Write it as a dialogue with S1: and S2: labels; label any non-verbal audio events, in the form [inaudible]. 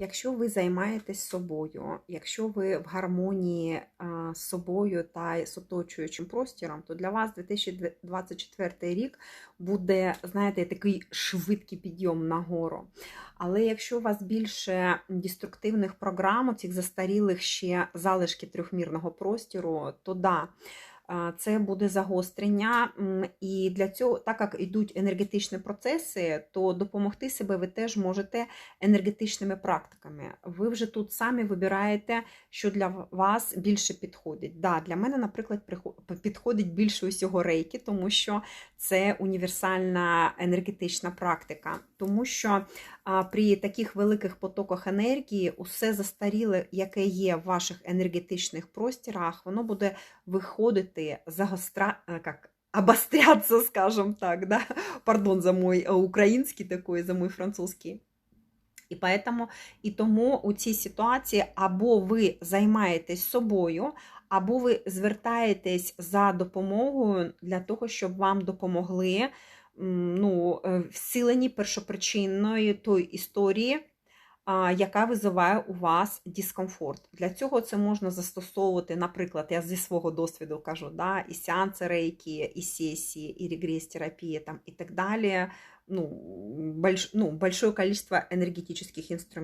S1: Якщо ви займаєтесь собою, якщо ви в гармонії з собою та з оточуючим простіром, то для вас 2024 рік буде, знаєте, такий швидкий підйом нагору. Але якщо у вас більше деструктивних програм, цих застарілих ще залишки трьохмірного простіру, то да. Це буде загострення, і для цього, так як йдуть енергетичні процеси, то допомогти себе ви теж можете енергетичними практиками. Ви вже тут самі вибираєте, що для вас більше підходить. Да, Для мене, наприклад, підходить більше усього рейки, тому що це універсальна енергетична практика. Тому що при таких великих потоках енергії усе застаріле, яке є в ваших енергетичних простірах, воно буде виходити, загостра... е, як, обостряться, [laughs] скажем так, да? Пардон за мой е, український такий, за мой французький. І поэтому, і тому у цій ситуації або ви займаєтесь собою, або ви звертаєтесь за допомогою для того, щоб вам допомогли ну, е, першопричинної той історії, яка визиває у вас дискомфорт. Для цього це можна застосовувати, наприклад, я зі свого досвіду кажу, да, і сеанси рейки, і сесії, і регрес-терапія там, і так далі. Ну, больш, ну, большое количество энергетических инструментов.